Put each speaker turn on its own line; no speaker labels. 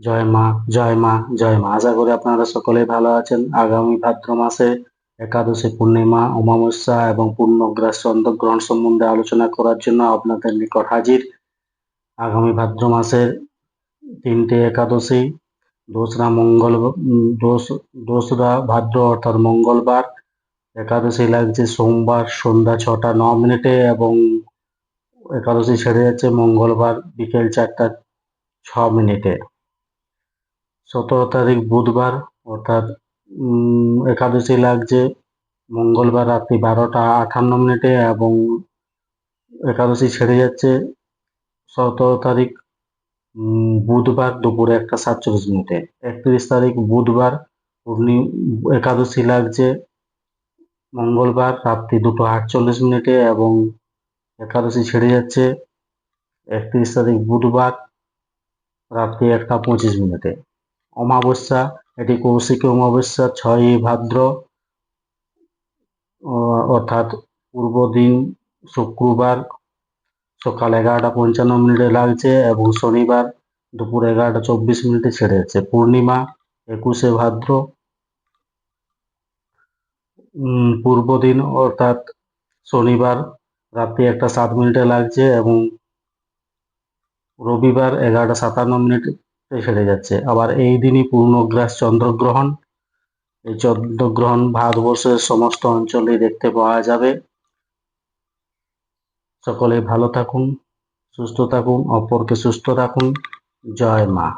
জয় মা জয় মা জয় মা। আশা করি আপনারা সকলেই ভালো আছেন। আগামী ভাদ্র মাসে একাদশী পূর্ণিমা, অমাবস্যা এবং পূর্ণগ্রাস চন্দ্রগ্রহণ সম্বন্ধে আলোচনা করার জন্য আপনাদের নিকট হাজির। আগামী ভাদ্র মাসের তিনটে একাদশী, দোসরা মঙ্গল, দোস, দোসরা ভাদ্র অর্থাৎ মঙ্গলবার। একাদশী লাগছে সোমবার সন্ধ্যা ছটা ন মিনিটে এবং একাদশী ছেড়ে যাচ্ছে মঙ্গলবার বিকেল চারটা ছ মিনিটে। সতেরো তারিখ বুধবার অর্থাৎ একাদশী লাগছে। মঙ্গলবার রাত্রি বারোটা আটান্ন মিনিটে এবং একাদশী ছেড়ে যাচ্ছে। সতেরো তারিখ বুধবার দুপুরে একটা সাতচল্লিশ মিনিটে। একত্রিশ তারিখ বুধবার পূর্ণি, একাদশী লাগছে। মঙ্গলবার রাত্রি দুটো আটচল্লিশ মিনিটে এবং একাদশী ছেড়ে যাচ্ছে। একত্রিশ তারিখ বুধবার রাত্রি একটা পঁচিশ মিনিটে। অমাবস্যা এটি কৌশিকী অমাবস্যা ছয়ই ভাদ্র অর্থাৎ পূর্ব দিন শুক্রবার সকাল এগারোটা পঞ্চান্ন মিনিটে লাগছে এবং শনিবার দুপুর এগারোটা চব্বিশ মিনিটে ছেড়ে যাচ্ছে। পূর্ণিমা একুশে ভাদ্র। উম, পূর্ব দিন অর্থাৎ শনিবার রাত্রি একটা সাত মিনিটে লাগছে এবং রবিবার এগারোটা সাতান্ন মিনিটে ছেড়ে যাচ্ছে। আবার এই দিনই পূর্ণগ্রাস চন্দ্রগ্রহণ। এই চন্দ্রগ্রহণ ভারতবর্ষের সমস্ত অঞ্চলে দেখতে পাওয়া যাবে। সকলে ভালো থাকুন, সুস্থ থাকুন, অপরকে সুস্থ রাখুন। জয় মা।